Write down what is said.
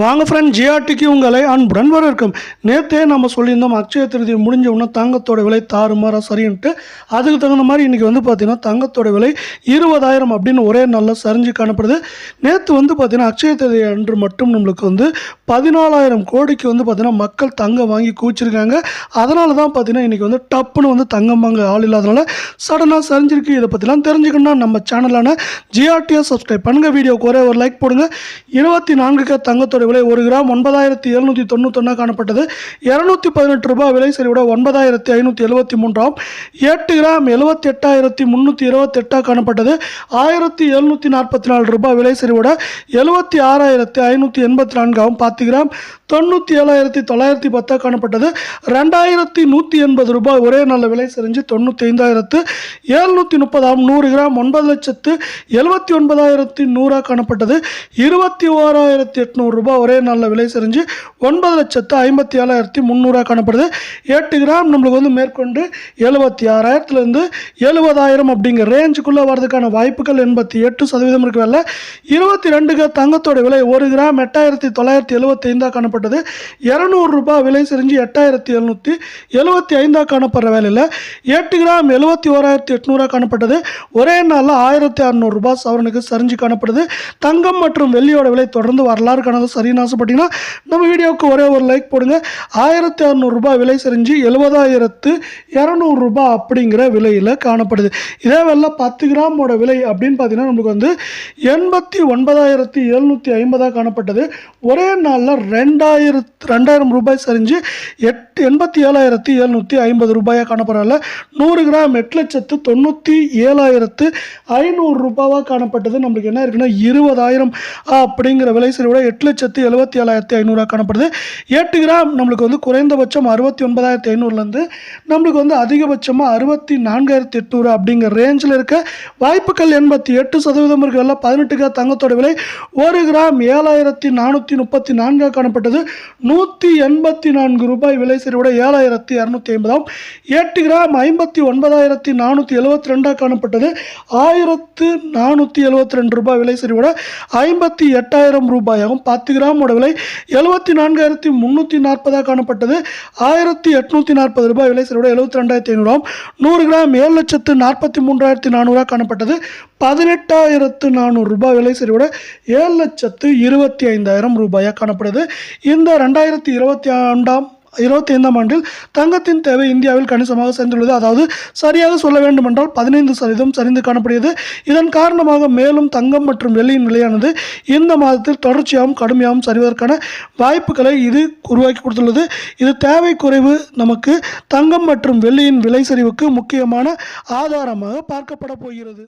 வாங்க ஃப்ரெண்ட் ஜிஆர்டிக்கு உங்களை அன்புடன் வரவேற்கும். நேற்றே நம்ம சொல்லியிருந்தோம் அக்ஷய திருதி முடிஞ்ச உடனே தங்கத்தோட விலை தாறுமாறா சரின்ட்டு. அதுக்கு தகுந்த மாதிரி இன்றைக்கி வந்து பார்த்திங்கன்னா தங்கத்தோட விலை இருபதாயிரம் அப்படின்னு ஒரே நாளில் சரிஞ்சு காணப்படுது. நேற்று வந்து பார்த்திங்கன்னா அக்ஷய திருதி அன்று மட்டும் நம்மளுக்கு வந்து பதினாலாயிரம் கோடிக்கு வந்து பார்த்திங்கன்னா மக்கள் தங்கம் வாங்கி கூச்சிருக்காங்க அதனால தான் பார்த்திங்கன்னா இன்றைக்கி வந்து டப்புன்னு வந்து தங்கம் வாங்க ஆள் இல்லாதனால சடனாக சரிஞ்சிருக்கு. இதை பற்றிலாம் தெரிஞ்சுக்கணும்னா நம்ம சேனலான ஜிஆர்டியை சப்ஸ்கிரைப் பண்ணுங்கள் வீடியோக்கு ஒரே ஒரு லைக் போடுங்க. இருபத்தி நான்குக்கு தங்கத்தோட விலை ஒரு கிராம் ஒன்பதாயிரத்தி எழுநூற்றி தொண்ணூத்தொன்னா காணப்பட்டது. இரநூத்தி பதினெட்டு ரூபாய் விலை சரி விட ஒன்பதாயிரத்தி ஐநூற்றி எழுபத்தி மூன்றாம். எட்டு கிராம் எழுபத்தி எட்டாயிரத்தி முந்நூற்றி இருபத்தெட்டாக காணப்பட்டது. ஆயிரத்தி எழுநூற்றி நாற்பத்தி நாலு ரூபாய் விலை சரிவிட எழுபத்தி ஆறாயிரத்தி ஐநூற்றி எண்பத்தி நான்காகவும் பத்து கிராம் தொண்ணூற்றி ஏழாயிரத்தி தொள்ளாயிரத்தி பத்தாக காணப்பட்டது. ரெண்டாயிரத்தி நூற்றி எண்பது ரூபாய் ஒரே நல்ல விலை சரிஞ்சு தொண்ணூற்றி ஐந்தாயிரத்து எழுநூற்றி முப்பதாம் நூறு கிராம் ஒன்பது லட்சத்து எழுபத்தி ஒன்பதாயிரத்தி நூறாக காணப்பட்டது. இருபத்தி ஓராயிரத்தி எட்நூறு ரூபாய் ஒரே நல்ல விலை செறிஞ்சு ஒன்பது லட்சத்து ஐம்பத்தி ஏழாயிரத்தி முந்நூறாக காணப்படுது. எட்டு கிராம் நம்மளுக்கு வந்து மேற்கொண்டு எழுபத்தி ஆறாயிரத்துலேருந்து எழுபதாயிரம் அப்படிங்கிற ரேஞ்சுக்குள்ளே வர்றதுக்கான வாய்ப்புகள் எண்பத்தி எட்டு சதவீதம் இருக்கிறதில்ல இருபத்தி ரெண்டுக்கு தங்கத்தோட விலை ஒரு கிராம் எட்டாயிரத்தி தொள்ளாயிரத்தி எழுபத்தி ஐந்தாக காணப்பட்டது. இரநூறு ரூபாய் விலை செறிஞ்சு எட்டாயிரத்தி எழுநூற்றி எழுபத்தி ஐந்தாக காணப்படுற வேலையில் எட்டு கிராம் எழுபத்தி ஓராயிரத்தி எட்நூறாக காணப்பட்டது. ஒரே நாளில் ஆயிரத்தி அறநூறு ரூபாய் சவரனுக்கு சரிஞ்சு காணப்படுது. தங்கம் மற்றும் வெள்ளியோட விலை தொடர்ந்து வரலாறு காணது சரின்னு ஆசைப்பட்டீங்கன்னா நம்ம வீடியோவுக்கு ஒரே ஒரு லைக் போடுங்க. ஆயிரத்தி அறநூறு ரூபாய் விலை செறிஞ்சு எழுபதாயிரத்து இரநூறு ரூபாய் அப்படிங்கிற விலையில் காணப்படுது. இதே வேலை பத்து கிராமோட விலை அப்படின்னு பார்த்தீங்கன்னா நமக்கு வந்து எண்பத்தி ஒன்பதாயிரத்தி எழுநூற்றி ஐம்பதாக காணப்பட்டது. ஒரே நாளில் ரெண்டாயிரத்து ரெண்டாயிரம் ரூபாய் சரிஞ்சு எட்டு எண்பத்தி ஏழாயிரத்தி எழுநூற்றி ஐம்பது ரூபாயாக காணப்படுறதில்ல நூறு கிராம் எட்டு லட்சத்து தொண்ணூற்றி ஏழாயிரத்து ஐநூறு ரூபாவாக காணப்பட்டது. நம்மளுக்கு என்ன இருக்குன்னா இருபதாயிரம் அப்படிங்கிற விலை சரிவோட எட்டு லட்சத்து எழுபத்தி ஏழாயிரத்தி ஐநூறுரூவா காணப்படுது. எட்டு கிராம் நம்மளுக்கு வந்து குறைந்தபட்சம் அறுபத்தி ஒன்பதாயிரத்தி ஐநூறுலேருந்து நம்மளுக்கு வந்து அதிகபட்சமாக அறுபத்தி நான்காயிரத்தி எட்நூறு அப்படிங்கிற ரேஞ்சில் இருக்க வாய்ப்புகள் எண்பத்தி எட்டு சதவீதம் இருக்கிறதுல பதினெட்டு கிராம் தங்கத்தோட விலை ஒரு கிராம் ஏழாயிரத்தி நானூற்றி முப்பத்தி நான்காக காணப்பட்டது. நூற்றி எண்பத்தி நான்கு ரூபாய் விலை சரிவோட ஏழாயிரத்தி இரநூத்தி ஐம்பதாம் எட்டு கிராம் ஐம்பத்தி ஒன்பதாயிரத்தி நானூற்றி எழுபத்தி ரெண்டாக காணப்பட்டது. ஆயிரத்து நானூற்றி எழுபத்தி ரெண்டு ரூபாய் விலை. சரிவோட ஐம்பத்தி எட்டாயிரம் ரூபாயாகும் பத்து கிராமோட விலை எழுபத்தி நான்காயிரத்தி முந்நூற்றி நாற்பதாக காணப்பட்டது. ஆயிரத்தி எட்நூற்றி நாற்பது ரூபாய் விலை. சரிவோட எழுபத்தி ரெண்டாயிரத்தி ஐநூறாம் நூறு கிராம் ஏழு லட்சத்து நாற்பத்தி மூன்றாயிரத்தி நானூறாக காணப்பட்டது. பதினெட்டாயிரத்து நானூறு ரூபாய் விலை. சரிவோட ஏழு லட்சத்து இருபத்தி ஐந்தாயிரம் ரூபாயாக காணப்படுது. இந்த ரெண்டாயிரத்தி இருபத்தி ஆண்டாம் இருபத்தி ஐந்தாம் ஆண்டில் தங்கத்தின் தேவை இந்தியாவில் கணிசமாக சரிந்துள்ளது. அதாவது சரியாக சொல்ல வேண்டுமென்றால் பதினைந்து சதவீதம் சரிந்து காணப்படுகிறது. இதன் காரணமாக மேலும் தங்கம் மற்றும் வெள்ளியின் விலையானது இந்த மாதத்தில் தொடர்ச்சியாகவும் கடுமையாகவும் சரிவதற்கான வாய்ப்புகளை இது உருவாக்கி கொடுத்துள்ளது. இது தேவை குறைவு நமக்கு தங்கம் மற்றும் வெள்ளியின் விலை சரிவுக்கு முக்கியமான ஆதாரமாக பார்க்கப்பட போகிறது.